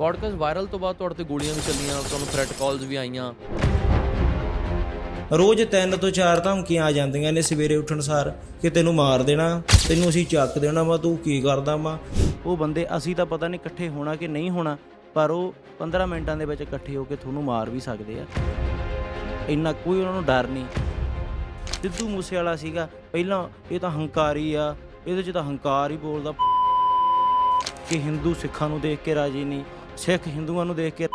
Podcast viral ਤੋਂ ਬਾਅਦ ਤੁਹਾਡੇ ਤੇ ਗੋਲੀਆਂ ਵੀ ਚੱਲੀਆਂ ਤੁਹਾਨੂੰ ਥ੍ਰੈਟ ਕਾਲਸ ਵੀ ਆਈਆਂ। ਰੋਜ਼ ਤਿੰਨ ਤੋਂ ਚਾਰ ਧਮਕੀਆਂ ਆ ਜਾਂਦੀਆਂ ਨੇ ਸਵੇਰੇ ਉੱਠਣ ਸਾਰ ਕਿ ਤੈਨੂੰ ਮਾਰ ਦੇਣਾ ਤੈਨੂੰ ਅਸੀਂ ਚੱਕ ਦੇਣਾ ਵਾ ਤੂੰ ਕੀ ਕਰਦਾ ਵਾ? ਉਹ ਬੰਦੇ ਅਸੀਂ ਤਾਂ ਪਤਾ ਨਹੀਂ ਇਕੱਠੇ ਹੋਣਾ ਕਿ ਨਹੀਂ ਹੋਣਾ ਪਰ ਉਹ 15 ਮਿੰਟਾਂ ਦੇ ਵਿੱਚ ਇਕੱਠੇ ਹੋ ਕੇ ਤੁਹਾਨੂੰ ਮਾਰ ਵੀ ਸਕਦੇ ਆ। ਇੰਨਾ ਕੋਈ ਉਹਨਾਂ ਨੂੰ ਡਰ ਨਹੀਂ। ਸਿੱਧੂ ਮੂਸੇ ਵਾਲਾ ਸੀਗਾ ਪਹਿਲਾਂ ਇਹ ਤਾਂ ਹੰਕਾਰੀ ਆ ਇਹਦੇ 'ਚ ਤਾਂ ਹੰਕਾਰ ਹੀ ਬੋਲਦਾ। ਕਿ ਹਿੰਦੂ ਸਿੱਖਾਂ ਨੂੰ ਦੇਖ ਕੇ ਰਾਜੀ ਨਹੀਂ। ਸਿੱਖ ਹਿੰਦੂਆਂ ਨੂੰ ਦੇਖ ਕੇ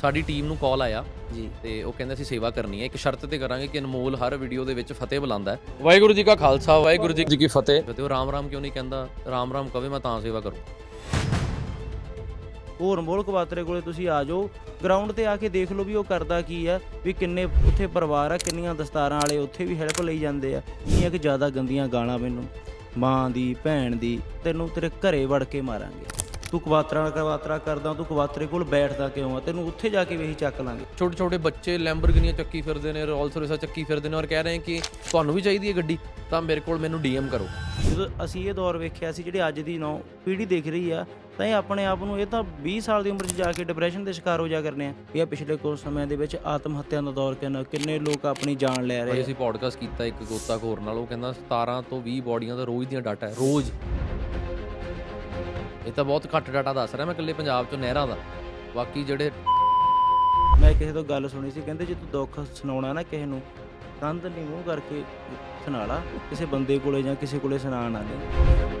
ਸਾਡੀ ਟੀਮ ਨੂੰ ਕਾਲ ਆਇਆ ਜੀ। ਤੇ ਉਹ ਕਹਿੰਦੇ ਅਸੀਂ ਸੇਵਾ ਕਰਨੀ ਹੈ। ਇੱਕ ਸ਼ਰਤ ਤੇ ਕਰਾਂਗੇ ਕਿ ਅਨਮੋਲ ਹਰ ਵੀਡੀਓ ਦੇ ਵਿੱਚ ਫਤਿਹ ਬੁਲਾਉਂਦਾ ਹੈ। ਵਾਹਿਗੁਰੂ ਜੀ ਕਾ ਖਾਲਸਾ ਵਾਹਿਗੁਰੂ ਜੀ ਕੀ ਫਤਿਹ। ਤੇ ਉਹ ਰਾਮ ਰਾਮ ਕਿਉਂ ਨਹੀਂ ਕਹਿੰਦਾ? ਰਾਮ ਰਾਮ ਕਵੇ ਮੈਂ ਤਾਂ ਸੇਵਾ ਕਰੂੰ। ਹੋਰ ਮੋਲ ਕਵਾਤਰੇ ਕੋਲੇ ਤੁਸੀਂ ਆ ਜਾਓ। ਗਰਾਊਂਡ ਤੇ ਆ ਕੇ ਦੇਖ ਲਓ ਵੀ ਉਹ ਕਰਦਾ ਕੀ ਆ ਵੀ ਕਿੰਨੇ ਉੱਥੇ ਪਰਿਵਾਰ ਆ ਕਿੰਨੀਆਂ ਦਸਤਾਰਾਂ ਵਾਲੇ ਉੱਥੇ ਵੀ ਹੈਲਪ ਲਈ ਜਾਂਦੇ ਆ। ਇਹ ਕਿ ਜ਼ਿਆਦਾ ਗੰਦੀਆਂ ਗਾਲਾਂ ਮੈਨੂੰ। ਮਾਂ ਦੀ ਭੈਣ ਦੀ ਤੈਨੂੰ ਤੇਰੇ ਘਰੇ ਵੜ ਕੇ ਮਾਰਾਂਗੇ। ਤੂੰ ਕਵਾਤਰਾ ਕਵਾਤਰਾ ਕਰਦਾ ਤੂੰ ਕਵਾਤਰੇ ਕੋਲ ਬੈਠਦਾ ਕਿਉਂ ਆ? ਤੈਨੂੰ ਉੱਥੇ ਜਾ ਕੇ ਵੀ ਇਹੀ ਚੱਕ ਲਾਂਗੇ। ਛੋਟੇ ਛੋਟੇ ਬੱਚੇ ਲੈਂਬਰਗਿਨੀਆਂ ਚੱਕੀ ਫਿਰਦੇ ਨੇ ਰੋਲਸ ਰੋਇਸਾਂ ਚੱਕੀ ਫਿਰਦੇ ਨੇ ਔਰ ਕਹਿ ਰਹੇ ਕਿ ਤੁਹਾਨੂੰ ਵੀ ਚਾਹੀਦੀ ਹੈ ਗੱਡੀ ਤਾਂ ਮੇਰੇ ਕੋਲ ਮੈਨੂੰ ਡੀਐਮ ਕਰੋ। ਜਦੋਂ ਅਸੀਂ ਇਹ ਦੌਰ ਵੇਖਿਆ ਸੀ ਜਿਹੜੇ ਅੱਜ ਦੀ ਨੌ ਪੀੜ੍ਹੀ ਦੇਖ ਰਹੀ ਆ ਤਾਂ ਇਹ ਆਪਣੇ ਆਪ ਨੂੰ ਇਹ ਤਾਂ 20 ਸਾਲ ਦੀ ਉਮਰ 'ਚ ਜਾ ਕੇ ਡਿਪਰੈਸ਼ਨ ਦੇ ਸ਼ਿਕਾਰ ਹੋ ਜਾ ਕਰਨੇ ਆ। ਇਹ ਆ ਪਿਛਲੇ ਕੁਝ ਸਮਿਆਂ ਦੇ ਵਿੱਚ ਆਤਮ ਹੱਤਿਆ ਦਾ ਦੌਰ ਕਿੰਨਾ ਕਿੰਨੇ ਲੋਕ ਆਪਣੀ ਜਾਨ ਲੈ ਰਹੇ ਆ। ਅਸੀਂ ਪੋਡਕਾਸਟ ਕੀਤਾ ਇੱਕ ਗੋਤਾਖੋਰ ਨਾਲ ਉਹ ਕਹਿੰਦਾ 17 ਤੋਂ 20 ਬੋਡੀਆਂ ਦਾ ਰੋਜ਼ ਦੀਆਂ ਡਾਟਾ ਹੈ ਰੋਜ਼। ਇਹ ਤਾਂ ਬਹੁਤ ਘੱਟ ਡਾਟਾ ਦੱਸ ਰਿਹਾ, ਮੈਂ ਇਕੱਲੇ ਪੰਜਾਬ ਚੋਂ ਨਹਿਰਾਂ ਦਾ। ਬਾਕੀ ਜਿਹੜੇ ਮੈਂ ਕਿਸੇ ਤੋਂ ਗੱਲ ਸੁਣੀ ਸੀ, ਕਹਿੰਦੇ ਜੇ ਤੂੰ ਦੁੱਖ ਸੁਣਾਉਣਾ ਨਾ ਕਿਸੇ ਨੂੰ ਕੰਧ ਨਹੀਂ ਮੂੰਹ ਕਰਕੇ ਸੁਣਾ ਲਾ, ਕਿਸੇ ਬੰਦੇ ਕੋਲੇ ਜਾਂ ਕਿਸੇ ਕੋਲੇ ਸੁਣਾ ਨਾ ਦੇ।